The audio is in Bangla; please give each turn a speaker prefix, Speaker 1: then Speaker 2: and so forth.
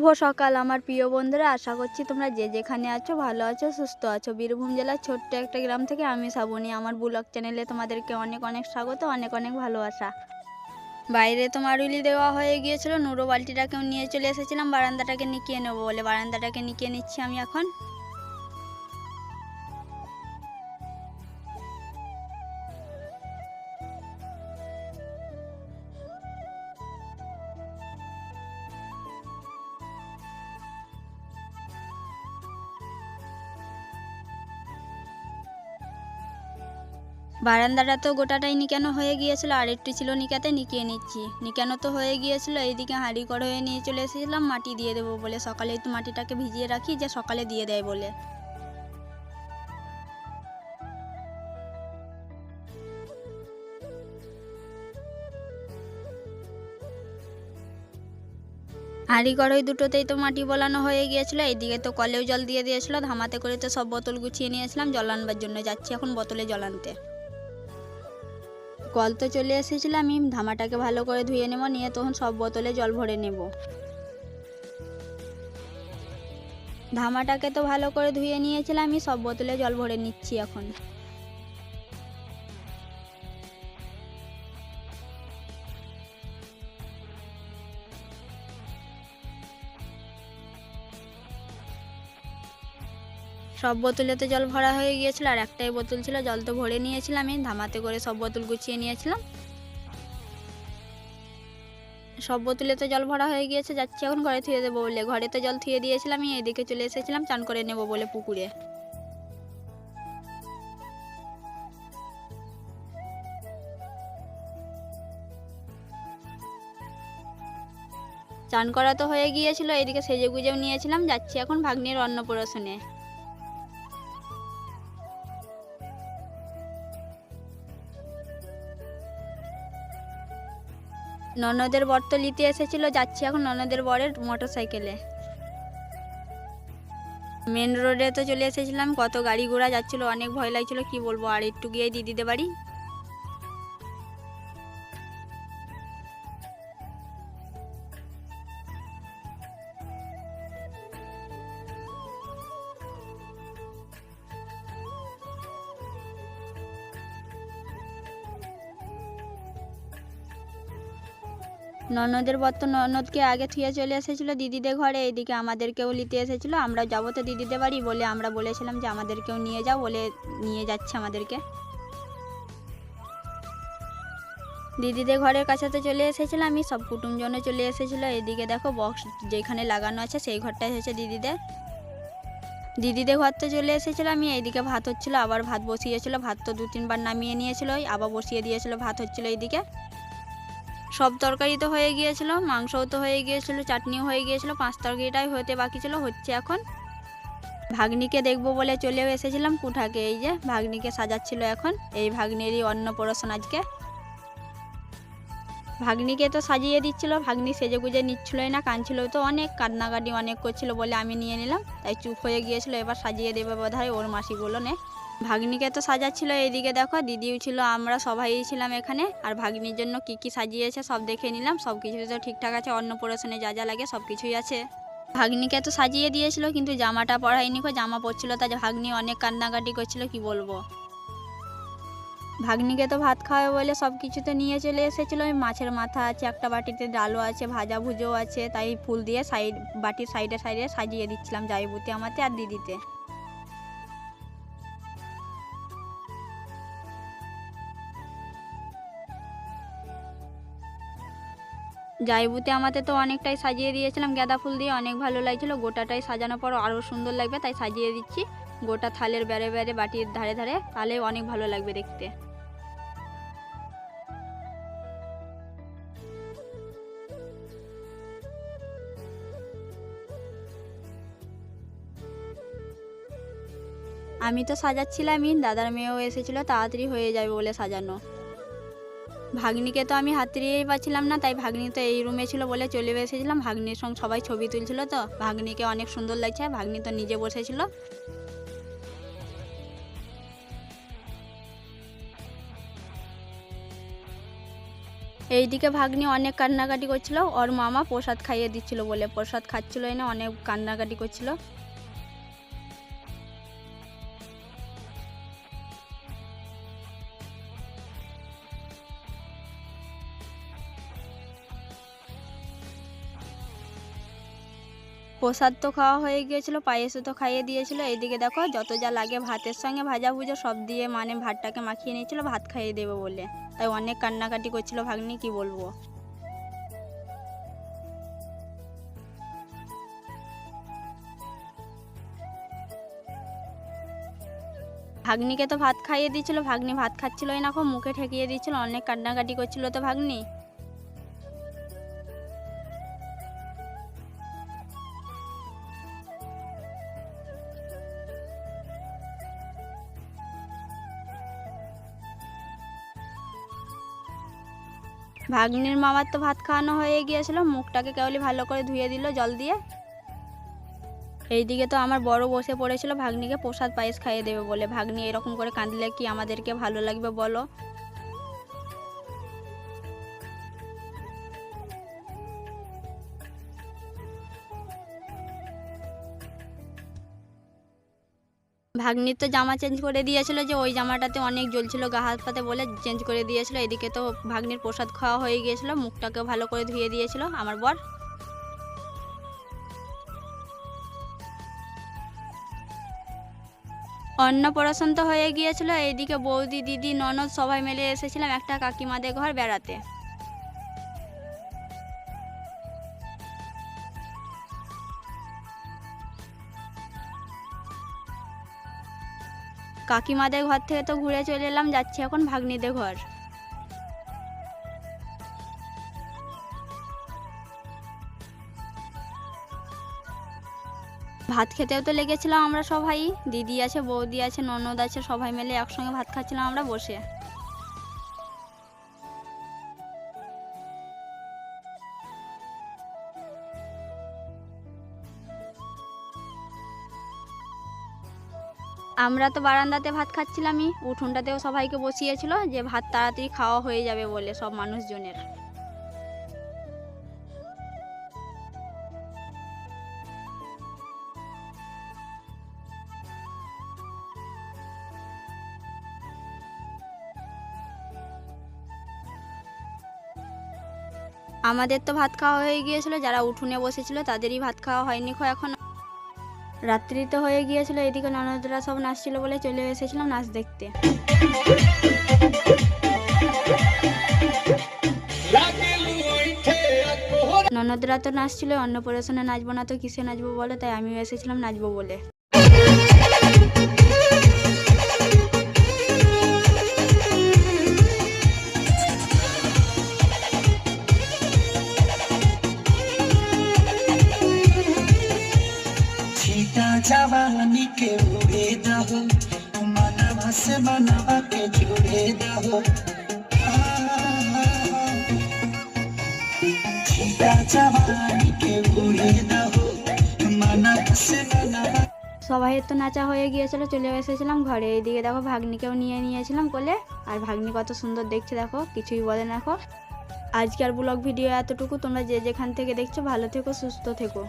Speaker 1: শুভ সকাল আমার প্রিয় বন্ধুরা। আশা করছি তোমরা যে যেখানে আছো ভালো আছো, সুস্থ আছো। বীরভূম জেলার ছোট্ট একটা গ্রাম থেকে আমি শ্রাবণী আমার ব্লগ চ্যানেলে তোমাদেরকে অনেক অনেক স্বাগত, অনেক অনেক ভালোবাসা। বাইরে তো মারুলি দেওয়া হয়ে গিয়েছিল, নুরো বালতিটাকেও নিয়ে চলে এসেছিলাম। বারান্দাটাকে নিকিয়ে নেব বলে বারান্দাটাকে নিকিয়ে নিচ্ছি আমি এখন। বারান্দাটা তো গোটাটাই নিকানো হয়ে গিয়েছিল আর একটু ছিল নিকাতে, নিকিয়ে নিচ্ছি। নিকানো তো হয়ে গিয়েছিল, এইদিকে হাঁড়ি করে হয়ে নিয়ে চলে এসেছিলাম, মাটি দিয়ে দেবো বলে। সকালে একটু মাটিটাকে ভিজিয়ে রাখি, যে সকালে দিয়ে দেয় বলে। হাঁড়ি কড়াই দুটোতেই তো মাটি বলানো হয়ে গিয়েছিল, এইদিকে তো কলেও জল দিয়ে দিয়েছিল, ধামাতে করে তো সব বোতল গুছিয়ে নিয়েছিলাম জল আনবার জন্য যাচ্ছি এখন বোতলে জল আনতে। কল তো চলে এসেছিল, আমি ধামাটাকে ভালো করে ধুয়ে নেব, নিয়ে তখন সব বোতলে জল ভরে নেব। ধামাটাকে তো ভালো করে ধুয়ে নিয়েছিলাম, আমি সব বোতলে জল ভরে নিচ্ছি এখন। সব বোতলেতে জল ভরা হয়ে গিয়েছিল আর একটাই বোতল ছিল, জল তো ভরে নিয়েছিলাম আমি ধামাতে করে সব বোতল গুছিয়ে নিয়েছিলাম। সব বোতলে তো জল ভরা হয়ে গিয়েছে, যাচ্ছি এখন ঘরে থুয়ে দেবো বলে। ঘরে তো জল থুয়ে দিয়েছিলাম আমি এদিকে চলে এসেছিলাম, চান করে নেব বলে পুকুরে। চান করা তো হয়ে গিয়েছিল, এদিকে সেজে গুজেও নিয়েছিলাম, যাচ্ছি এখন ভাগ্নির অন্নপ্রাশনে। ননদের বর তো নিতে এসেছিল, যাচ্ছি এখন ননদের বরের মোটর সাইকেলে মেন রোডে তো চলে এসেছিলাম, কত গাড়ি ঘোড়া যাচ্ছিল, অনেক ভয় লাগছিল, কি বলব, আর একটু গিয়ে দিদিদের বাড়ি। ননদের বর তো ননদকে আগে থুয়ে চলে এসেছিল দিদিদের ঘরে, এইদিকে আমাদেরকেও নিতে এসেছিল। আমরা যাব তো দিদিদের বাড়ি বলে আমরা বলেছিলাম যে আমাদেরকেও নিয়ে যাও বলে নিয়ে যাচ্ছে আমাদেরকে। দিদিদের ঘরের কাছে তো চলে এসেছিলাম আমি সব কুটুমজনও চলে এসেছিল। এদিকে দেখো বক্স যেখানে লাগানো আছে সেই ঘরটাই হচ্ছে দিদিদের। দিদিদের ঘর তো চলে এসেছিল, আমি এইদিকে ভাত হচ্ছিল, আবার ভাত বসিয়েছিল, ভাত তো দু তিনবার নামিয়ে নিয়েছিল, আবার বসিয়ে দিয়েছিল, ভাত হচ্ছিল এইদিকে। সব তরকারি তো হয়ে গিয়েছিল, মাংসও তো হয়ে গিয়েছিল, চাটনিও হয়ে গিয়েছিল, পাঁচ তরকারিটাই হতে বাকি ছিল, হচ্ছে এখন। ভাগ্নিকে দেখব বলে চলেও এসেছিলাম কুঠাকে, এই যে ভাগ্নিকে সাজাচ্ছিল এখন, এই ভাগ্নেরই অন্নপ্রাশন আজকে। ভাগ্নিকে তো সাজিয়ে দিচ্ছিল, ভাগ্নি সেজে গুজে নিচ্ছিলই না কাঁদছিল তো অনেক, কান্নাকাটি অনেক করছিল বলে আমি নিয়ে নিলাম, তাই চুপ হয়ে গিয়েছিল, এবার সাজিয়ে দেবে বোধ হয় ওর মাসিগুলো নে। ভাগ্নিকে তো সাজাচ্ছিল, এইদিকে দেখো দিদিও ছিল, আমরা সবাই ছিলাম এখানে। আর ভাগ্নির জন্য কি কি সাজিয়েছে সব দেখে নিলাম, সব কিছু তো ঠিকঠাক আছে অন্নপ্রাশনে যা যা লাগে সব কিছুই আছে। ভাগ্নিকে তো সাজিয়ে দিয়েছিল, কিন্তু জামাটা পরাইনি কো, জামা পরছিল তা ভাগ্নি অনেক কান্নাকাটি করছিল, কি বলব। ভাগ্নিকে তো ভাত খাওয়াবে বলে সব কিছু তো নিয়ে চলে এসেছিল মাছের মাথা আছে, একটা বাটিতে ডালও আছে, ভাজা ভুজো আছে, তাই ফুল দিয়ে সাইড বাটির সাইডে সাইডে সাজিয়ে দিচ্ছিলাম জাইবুতে আমাতে আর দিদিতে। জাইবুতে আমাদের তো অনেকটাই সাজিয়ে দিয়েছিলাম গাঁদা ফুল দিয়ে, অনেক ভালো লাগছিল। গোটাটাই সাজানোর পর আরও সুন্দর লাগবে, তাই সাজিয়ে দিচ্ছি। গোটা থালের বেড়ে বেড়ে বাটির ধারে ধারে, তাহলে অনেক ভালো লাগবে দেখতে। আমি তো সাজাচ্ছিলামই, দাদার মেয়েও এসেছিল, তাড়াতাড়ি হয়ে যাবে বলে সাজানো। ভাগ্নিকে তো আমি হাতড়িয়েই পাচ্ছিলাম না, তাই ভাগ্নি তো এই রুমে ছিল বলে চলে এসেছিলাম। ভাগ্নির সঙ্গে সবাই ছবি তুলছিল তো, ভাগ্নিকে অনেক সুন্দর লাগছে, ভাগ্নি তো নিজে বসেছিল। এইদিকে ভাগ্নি অনেক কান্নাকাটি করছিল, ওর মামা প্রসাদ খাইয়ে দিচ্ছিল বলে, প্রসাদ খাচ্ছিল এনে অনেক কান্নাকাটি করছিল। প্রসাদ তো খাওয়া হয়ে গিয়েছিল পায়েসও তো খাইয়ে দিয়েছিল। এইদিকে দেখো, যত যা লাগে ভাতের সঙ্গে ভাজা ভুজো সব দিয়ে মানে ভাতটাকে মাখিয়ে নিয়েছিল, ভাত খাইয়ে দেবে বলে। তাই অনেক কান্নাকাটি করছিল ভাগ্নি, কি বলব? ভাগ্নিকে তো ভাত খাইয়ে দিয়েছিল, ভাগ্নি ভাত খাচ্ছিলই না, খুব মুখে ঠেকিয়ে দিচ্ছিল অনেক কান্নাকাটি করছিল তো ভাগ্নি। ভাগ্নির মামার তো ভাত খাওয়ানো হয়ে গিয়েছিল, মুখটাকে কেউলি ভালো করে ধুয়ে দিল জল দিয়ে। এইদিকে তো আমার বড় বসে পড়েছিল, ভাগ্নিকে প্রসাদ পায়েস খাইয়ে দেবে বলে। ভাগ্নি এরকম করে কাঁদলে কি আমাদেরকে ভালো লাগবে বলো? ভাগ্নির তো জামা চেঞ্জ করে দিয়েছিল যে ওই জামাটাতে অনেক জ্বলছিল, গা হাত পাতে বলে চেঞ্জ করে দিয়েছিল। এদিকে তো ভাগ্নির প্রসাদ খাওয়া হয়ে গিয়েছিল মুখটাকে ভালো করে ধুয়ে দিয়েছিল আমার বর। অন্নপ্রাশন তো হয়ে গিয়েছিল এইদিকে বৌদি, দিদি, ননদ সবাই মিলে এসেছিলাম একটা কাকিমাদের ঘর বেড়াতে। কাকিমাদের ঘর থেকে তো ঘুরে চলে এলাম, যাচ্ছি এখন ভাগ্নিদের ঘর। ভাত খেতেও তো লেগেছিলাম আমরা সবাই, দিদি আছে, বৌদি আছে, ননদ আছে, সবাই মিলে একসঙ্গে ভাত খাচ্ছিলাম আমরা বসে। আমরা তো বারান্দাতে ভাত খাচ্ছিলামই, উঠোনটাতেও সবাইকে বসিয়েছিল যে ভাত তাড়াতাড়ি খাওয়া হয়ে যাবে বলে সব মানুষজনের। আমাদের তো ভাত খাওয়া হয়ে গিয়েছিল, যারা উঠোনে বসেছিল তাদেরই ভাত খাওয়া হয়নি এখন। রাত্রি তো হয়ে গিয়েছিল, এদিকে ননদরা সব নাচছিল বলে চলে এসেছিলাম নাচ দেখতে। ননদরা তো নাচছিল, অন্নপ্রাশনে নাচবো না তো কিসে নাচবো বলে? তাই আমিও এসেছিলাম নাচবো বলে।
Speaker 2: সবাই
Speaker 1: সবাইয়ের তো নাচা হয়ে গিয়েছিল, চলে এসেছিলাম ঘরে। এইদিকে দেখো, ভাগ্নিকেও নিয়ে নিয়েছিলাম কোলে। আর ভাগ্নি কত সুন্দর দেখছে দেখো, কিছুই বলে না আজকের ব্লগ ভিডিও এতটুকু। তোমরা যে যেখান থেকে দেখছ, ভালো থেকো, সুস্থ থেকো।